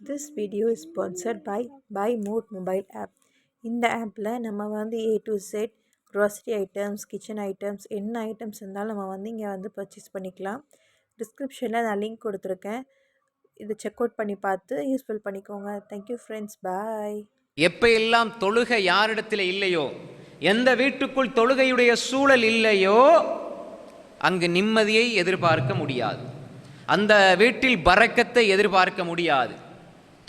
This video is sponsored by by Mode mobile app இந்த ஆப்பில் நம்ம வந்து A to Z grocery items kitchen items என்ன items இருந்தாலும் நம்ம வந்து இங்கே வந்து பர்ச்சேஸ் பண்ணிக்கலாம். டிஸ்கிரிப்ஷனில் நான் லிங்க் கொடுத்துருக்கேன். இதை செக் அவுட் பண்ணி பார்த்து யூஸ்ஃபுல் பண்ணிக்கோங்க. தேங்க்யூ ஃப்ரெண்ட்ஸ் பாய் எப்போ எல்லாம் தொழுகை யாரிடத்தில் இல்லையோ எந்த வீட்டுக்குள் தொழுகையுடைய சூழல் இல்லையோ அங்கு நிம்மதியை எதிர்பார்க்க முடியாது. அந்த வீட்டில் பறக்கத்தை எதிர்பார்க்க முடியாது.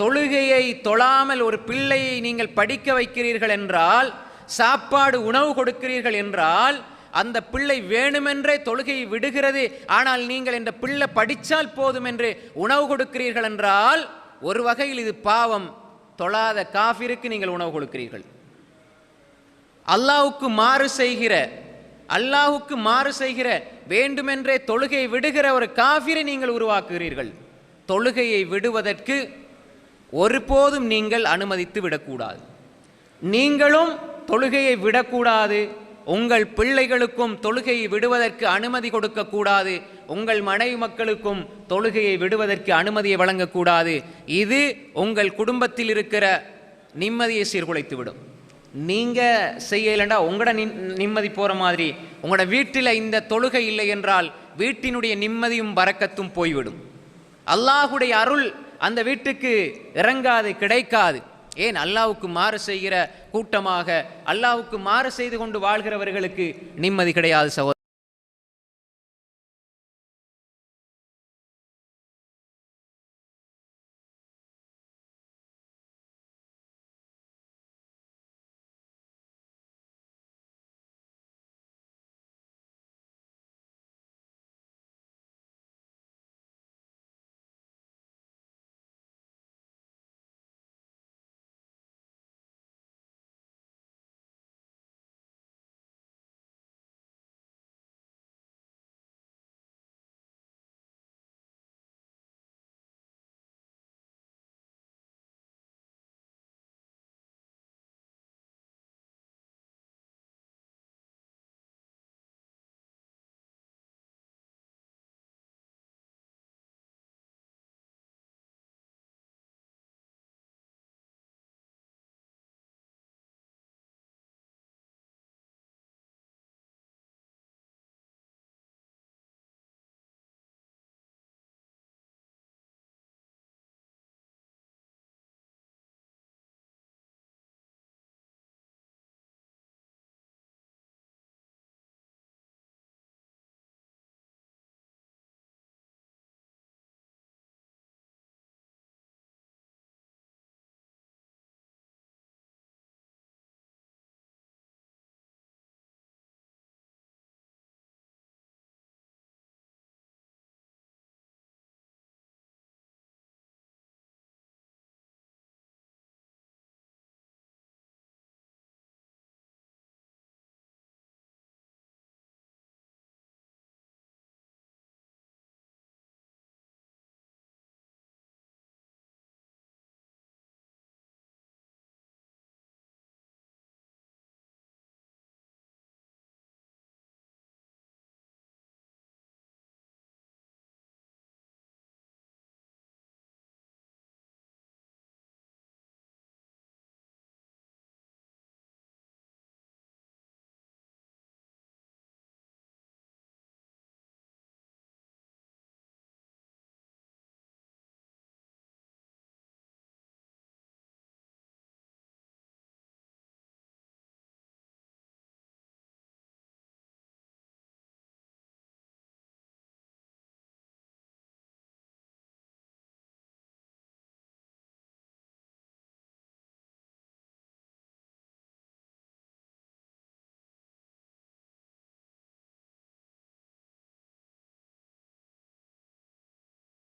தொழுகையை தொழாமல் ஒரு பிள்ளையை நீங்கள் படிக்க வைக்கிறீர்கள் என்றால் சாப்பாடு உணவு கொடுக்கிறீர்கள் என்றால் அந்த பிள்ளை வேணுமென்றே தொழுகையை விடுகிறது. ஆனால் நீங்கள் இந்த பிள்ளை படித்தால் போதும் என்று உணவு கொடுக்கிறீர்கள் என்றால் ஒரு வகையில் இது பாவம். தொழாத காஃபிருக்கு நீங்கள் உணவு கொடுக்கிறீர்கள். அல்லாவுக்கு மாறு செய்கிற அல்லாஹுக்கு மாறு செய்கிற வேண்டுமென்றே தொழுகையை விடுகிற ஒரு காஃபிரை நீங்கள் உருவாக்குகிறீர்கள். தொழுகையை விடுவதற்கு ஒருபோதும் நீங்கள் அனுமதித்து விடக்கூடாது. நீங்களும் தொழுகையை விடக்கூடாது. உங்கள் பிள்ளைகளுக்கும் தொழுகையை விடுவதற்கு அனுமதி கொடுக்கக்கூடாது. உங்கள் மனைவி மக்களுக்கும் தொழுகையை விடுவதற்கு அனுமதியை வழங்கக்கூடாது. இது உங்கள் குடும்பத்தில் இருக்கிற நிம்மதியை சீர்குலைத்துவிடும். நீங்கள் செய்யலைண்டா உங்களோட நிம்மதி போகிற மாதிரி. உங்களோட வீட்டில் இந்த தொழுகை இல்லை என்றால் வீட்டினுடைய நிம்மதியும் வரக்கத்தும் போய்விடும். அல்லாஹுடைய அருள் அந்த வீட்டுக்கு இறங்காது கிடைக்காது. ஏன் அல்லாவுக்கு மாறு செய்கிற கூட்டமாக அல்லாவுக்கு மாறு செய்து கொண்டு வாழ்கிறவர்களுக்கு நிம்மதி கிடையாது சகோதரர்.